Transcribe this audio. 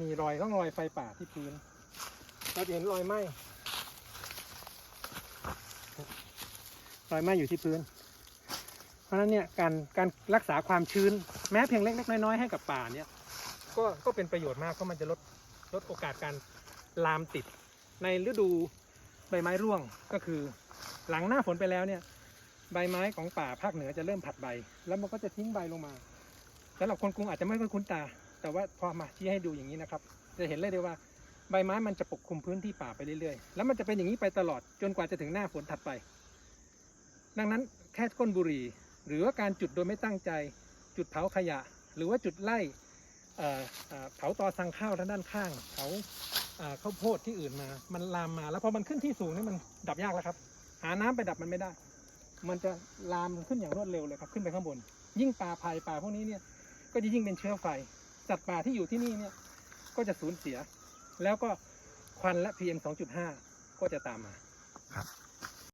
มีรอยร่องรอยไฟป่าที่พื้น เราจะเห็นรอยไหม้รอยไหม้อยู่ที่พื้น เพราะฉะนั้นเนี่ยการการรักษาความชื้น แม้เพียงเล็กๆน้อยๆให้กับป่าเนี่ยก็ก็เป็นประโยชน์มากเพราะมันจะลดลดโอกาสการลามติด ในฤดูใบไม้ร่วงก็คือ หลังหน้าฝนไปแล้วเนี่ยใบไม้ของป่าภาคเหนือจะเริ่มผัดใบ แล้วมันก็จะทิ้งใบลงมาสำหรับคนกรุงอาจจะไม่ค่อยคุ้นตา แต่ว่าพอมาชี้ให้ดูอย่างนี้นะครับ จะเห็นเลยได้ว่าใบไม้มันจะปกคลุมพื้นที่ป่าไปเรื่อยๆ แล้วมันจะเป็นอย่างนี้ไปตลอดจนกว่าจะถึงหน้าฝนถัดไป ดังนั้นแค่ก้นบุหรี่ หรือว่าการจุดโดยไม่ตั้งใจ จุดเผาขยะ หรือว่าจุดไล่เผาตอสังข้าวทางด้านข้างเผาเข้าวโพดที่อื่นมา มันลามมา แล้วพอมันขึ้นที่สูงนี่มันดับยากแล้วครับ หาน้ำไปดับมันไม่ได้ มันจะลามขึ้นอย่างรวดเร็วเลยครับ ขึ้นไปข้างบน ยิ่งป่าไผ่ป่าพวกนี้เนี่ย ก็จะยิ่งเป็นเชื้อไฟ สัตว์ป่าที่อยู่ที่นี่เนี่ยก็จะสูญเสีย แล้วก็ควันและ PM 2.5 ก็จะตามมา